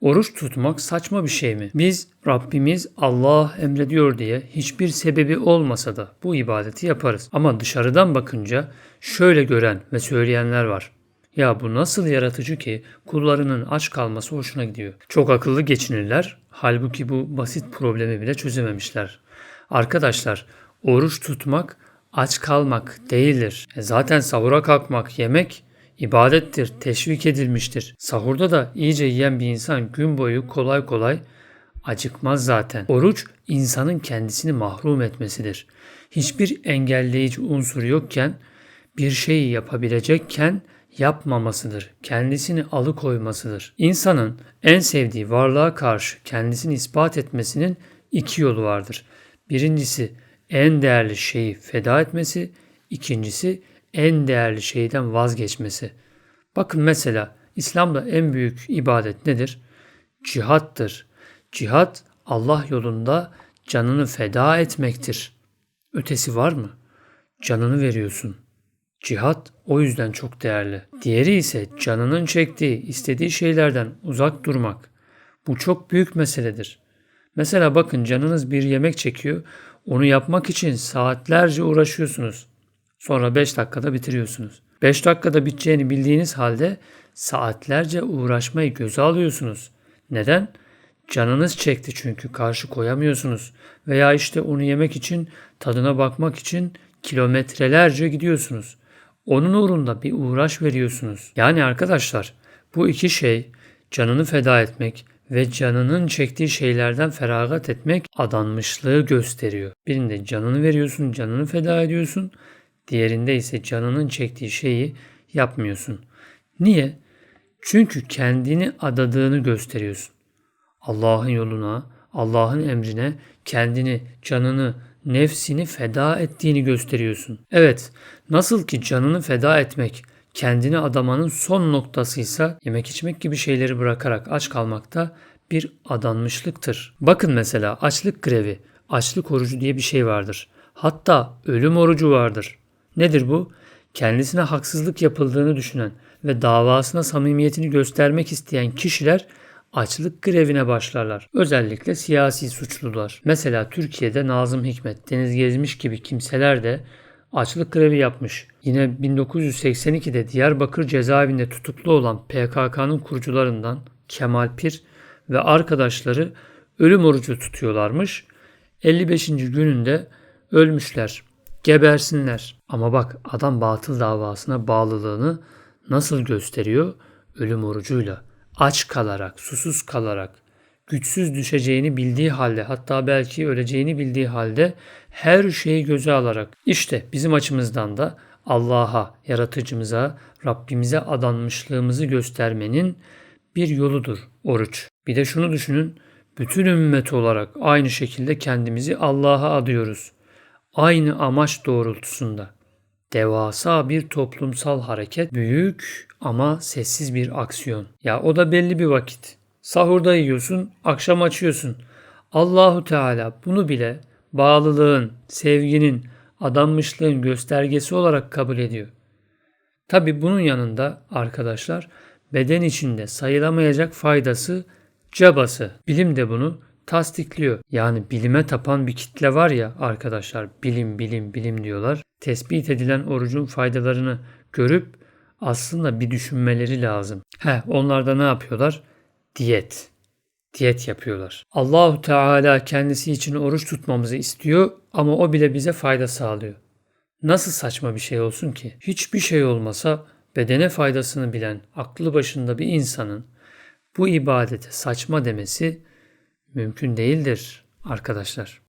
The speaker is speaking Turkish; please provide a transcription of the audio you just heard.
Oruç tutmak saçma bir şey mi? Biz Rabbimiz Allah emrediyor diye hiçbir sebebi olmasa da bu ibadeti yaparız. Ama dışarıdan bakınca şöyle gören ve söyleyenler var. Ya bu nasıl yaratıcı ki kullarının aç kalması hoşuna gidiyor. Çok akıllı geçinirler. Halbuki bu basit problemi bile çözememişler. Arkadaşlar oruç tutmak aç kalmak değildir. E zaten sahura kalkmak, yemek ibadettir, teşvik edilmiştir. Sahurda da iyice yiyen bir insan gün boyu kolay kolay acıkmaz zaten. Oruç insanın kendisini mahrum etmesidir. Hiçbir engelleyici unsur yokken bir şeyi yapabilecekken yapmamasıdır. Kendisini alıkoymasıdır. İnsanın en sevdiği varlığa karşı kendisini ispat etmesinin iki yolu vardır. Birincisi en değerli şeyi feda etmesi, ikincisi en değerli şeyden vazgeçmesi. Bakın mesela İslam'da en büyük ibadet nedir? Cihattır. Cihat Allah yolunda canını feda etmektir. Ötesi var mı? Canını veriyorsun. Cihat o yüzden çok değerli. Diğeri ise canının çektiği, istediği şeylerden uzak durmak. Bu çok büyük meseledir. Mesela bakın canınız bir yemek çekiyor. Onu yapmak için saatlerce uğraşıyorsunuz. Sonra 5 dakikada bitiriyorsunuz. 5 dakikada biteceğini bildiğiniz halde saatlerce uğraşmayı göze alıyorsunuz. Neden? Canınız çekti çünkü karşı koyamıyorsunuz. Veya işte onu yemek için, tadına bakmak için kilometrelerce gidiyorsunuz. Onun uğrunda bir uğraş veriyorsunuz. Yani arkadaşlar bu iki şey canını feda etmek ve canının çektiği şeylerden feragat etmek adanmışlığı gösteriyor. Birinde canını veriyorsun, canını feda ediyorsun. Diğerinde ise canının çektiği şeyi yapmıyorsun. Niye? Çünkü kendini adadığını gösteriyorsun. Allah'ın yoluna, Allah'ın emrine kendini, canını, nefsini feda ettiğini gösteriyorsun. Evet, nasıl ki canını feda etmek kendini adamanın son noktasıysa yemek içmek gibi şeyleri bırakarak aç kalmakta bir adanmışlıktır. Bakın mesela açlık grevi, açlık orucu diye bir şey vardır. Hatta ölüm orucu vardır. Nedir bu? Kendisine haksızlık yapıldığını düşünen ve davasına samimiyetini göstermek isteyen kişiler açlık grevine başlarlar. Özellikle siyasi suçlular. Mesela Türkiye'de Nazım Hikmet, Deniz Gezmiş gibi kimseler de açlık grevi yapmış. Yine 1982'de Diyarbakır cezaevinde tutuklu olan PKK'nın kurucularından Kemal Pir ve arkadaşları ölüm orucu tutuyorlarmış. 55. gününde ölmüşler. Gebersinler. Ama bak adam batıl davasına bağlılığını nasıl gösteriyor? Ölüm orucuyla. Aç kalarak, susuz kalarak, güçsüz düşeceğini bildiği halde hatta belki öleceğini bildiği halde her şeyi göze alarak işte bizim açımızdan da Allah'a, yaratıcımıza, Rabbimize adanmışlığımızı göstermenin bir yoludur oruç. Bir de şunu düşünün, bütün ümmet olarak aynı şekilde kendimizi Allah'a adıyoruz. Aynı amaç doğrultusunda. Devasa bir toplumsal hareket, büyük ama sessiz bir aksiyon. Ya o da belli bir vakit. Sahurda yiyorsun, akşam açıyorsun. Allahu Teala bunu bile bağlılığın, sevginin, adanmışlığın göstergesi olarak kabul ediyor. Tabi bunun yanında arkadaşlar beden içinde sayılamayacak faydası cabası. Bilim de bunu tasdikliyor. Yani bilime tapan bir kitle var ya arkadaşlar bilim bilim bilim diyorlar. Tespit edilen orucun faydalarını görüp aslında bir düşünmeleri lazım. He onlar da ne yapıyorlar? Diyet. Diyet yapıyorlar. Allahu Teala kendisi için oruç tutmamızı istiyor ama o bile bize fayda sağlıyor. Nasıl saçma bir şey olsun ki? Hiçbir şey olmasa bedene faydasını bilen aklı başında bir insanın bu ibadete saçma demesi mümkün değildir arkadaşlar.